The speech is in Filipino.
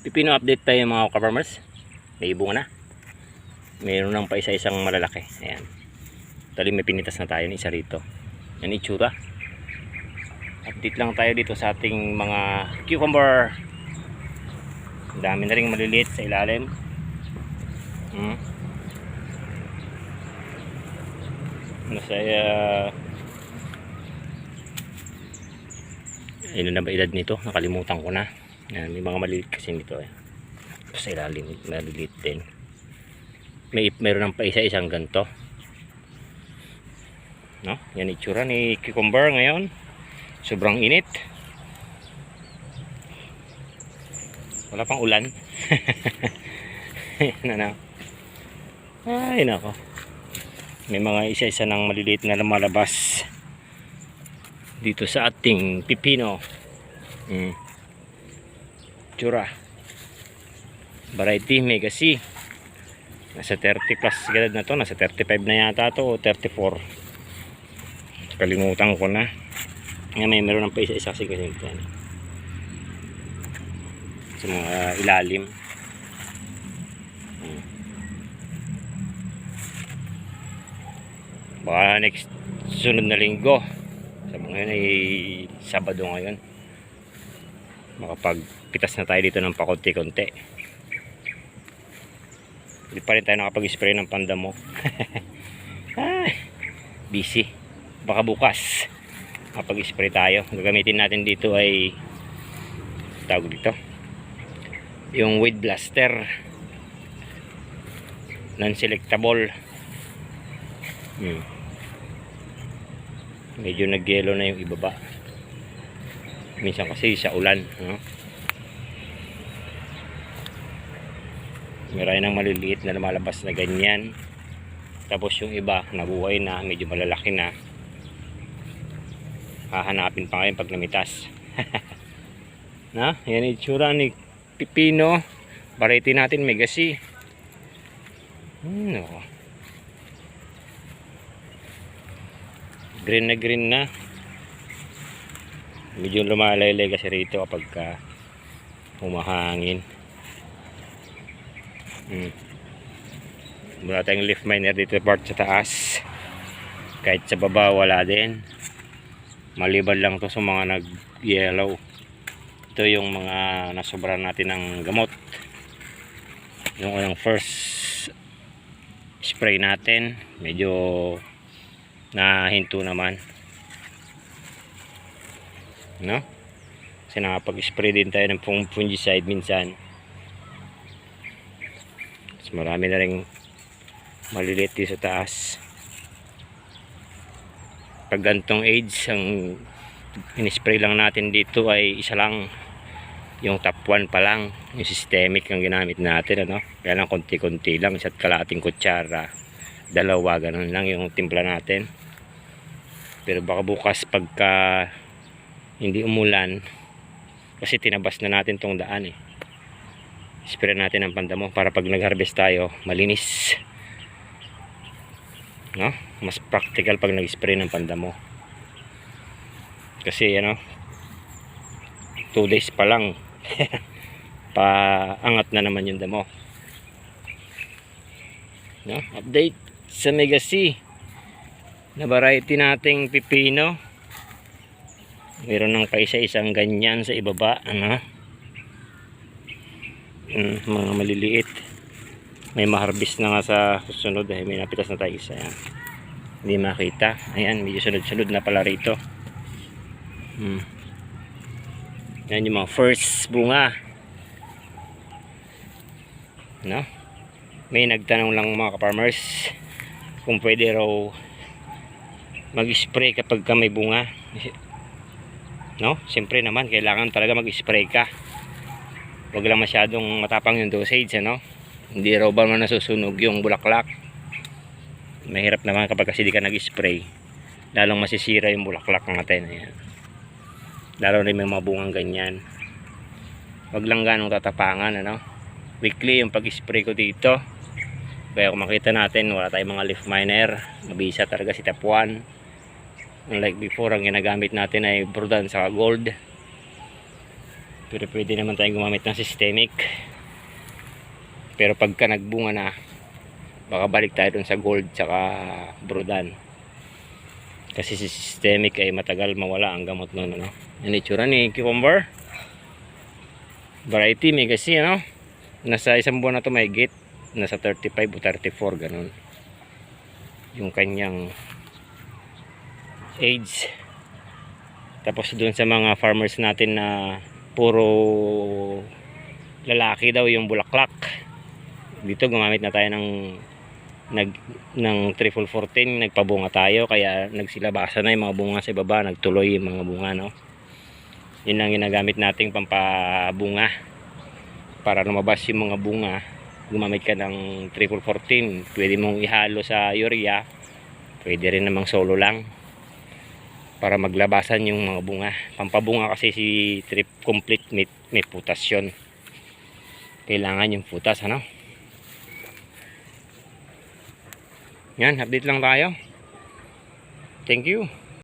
Pipino update tayo mga ka-farmers. May bunga na. Mayroon lang pa isa-isang malalaki. Ayan. Tali may pinitas na tayo ni isa rito. Yan itsura. Update lang tayo dito sa ating mga cucumber. Dami na rin maliliit sa ilalim. Hmm. Masaya. Ilan na ba edad nito? Nakalimutan ko na. Yan, may mga maliliit kasi nito eh. Sa ilalim, maliliit din. May meron ng pa isa-isang ganto. No? Yan itsura ni cucumber ngayon. Sobrang init. Wala pang ulan. Yan na. Ay, nako. May mga isa-isa ng maliliit na lumalabas dito sa ating pipino. Mm. Tsura. Variety Mega C. Nasa 30 plus edad na to. Nasa 35 na yata to o 34. Kalimutan ko na. Ngayon may meron ng pa isa-isa kasi kasi ito. ano. Sa mga ilalim. Mm. Baka next sunod na linggo. Sa mga yun ay Sabado ngayon. Makapagpitas na tayo dito ng pakunti-kunti. Hindi pa rin tayo nakapag-spray ng pandamo. Ay, busy. Baka bukas makapag-spray tayo. Gagamitin natin dito ay tawag dito. Yung weed blaster. Non-selectable. Hmm. Medyo nagyelo na yung ibaba. Minsan kasi sa ulan. No? Meron ng maliliit na lumalabas na ganyan. Tapos yung iba, nabuhay na, medyo malalaki na. Hahanapin pa ngayon pag namitas. na, yan itsura ni Pipino. Variety natin, Megasi. Hmm, no. Green na green na. Medyo lumalaylay kasi rito kapag ka humahangin. Hmm. Wala tayong leaf miner dito part sa taas. Kahit sa baba wala din. Maliban lang to sa mga nag yellow. Ito yung mga nasobra natin ng gamot. Yung unang first spray natin. Medyo nahinto naman. No? Kasi nakapag-spray din tayo ng fung- fungicide minsan. Mas marami na rin maliliit dito sa taas. Pag gantong age, ang in-spray lang natin dito ay isa lang. Yung top 1 pa lang. Yung systemic ang ginamit natin. Ano? Kaya lang konti-konti lang. Isa't kalating kutsara. Dalawa, ganun lang yung timpla natin. Pero baka bukas pagka hindi umulan, kasi tinabas na natin tong daan eh. Spray natin ang pandamo para pag nag-harvest tayo, malinis. No? Mas practical pag nag-spray ng pandamo. Kasi ano, 2 days pa lang paangat na naman yung damo. No? Update sa Mega C na variety nating pipino. Meron ng paisa-isang ganyan sa ibaba, ano? Mm, mga maliliit. May maharbis na nga sa susunod eh. May napitas na tayo isa. Yan. Hindi makita. Ayan, medyo sunod-sunod na pala rito. Hmm. Yan yung mga first bunga. No? May nagtanong lang mga ka-farmers kung pwede raw mag-spray kapag ka may bunga. No? Siyempre naman, kailangan talaga mag-spray ka. Huwag lang masyadong matapang yung dosage, ano? Hindi raw ba man nasusunog yung bulaklak. Mahirap naman kapag kasi di ka nag-spray. Lalong masisira yung bulaklak natin. Ayan. Lalo rin may mga bungang ganyan. Huwag lang ganong tatapangan, ano? Weekly yung pag-spray ko dito. Kaya kung makita natin, wala tayong mga leaf miner. Mabisa talaga si Tapuan. Unlike before, ang ginagamit natin ay Burdan sa gold. Pero pwede naman tayong gumamit ng systemic. Pero pagka nagbunga na, baka balik tayo dun sa gold tsaka brodan. Kasi si systemic ay matagal mawala ang gamot nun. Ano? Yan itsura ni cucumber. Variety may kasi ano. Nasa isang buwan na to may gate. Nasa 35 o 34 ganun. Yung kanyang age. Tapos doon sa mga farmers natin na puro lalaki daw yung bulaklak. Dito gumamit na tayo ng nag ng triple 14 nagpabunga tayo kaya nagsilabasa na yung mga bunga sa baba nagtuloy yung mga bunga no yun lang ginagamit nating pampabunga para lumabas yung mga bunga gumamit ka ng triple 14 pwede mong ihalo sa urea pwede rin namang solo lang para maglabasan yung mga bunga. Pampabunga kasi si trip complete may, may putasyon kailangan yung putas ano? Yan update lang tayo. Thank you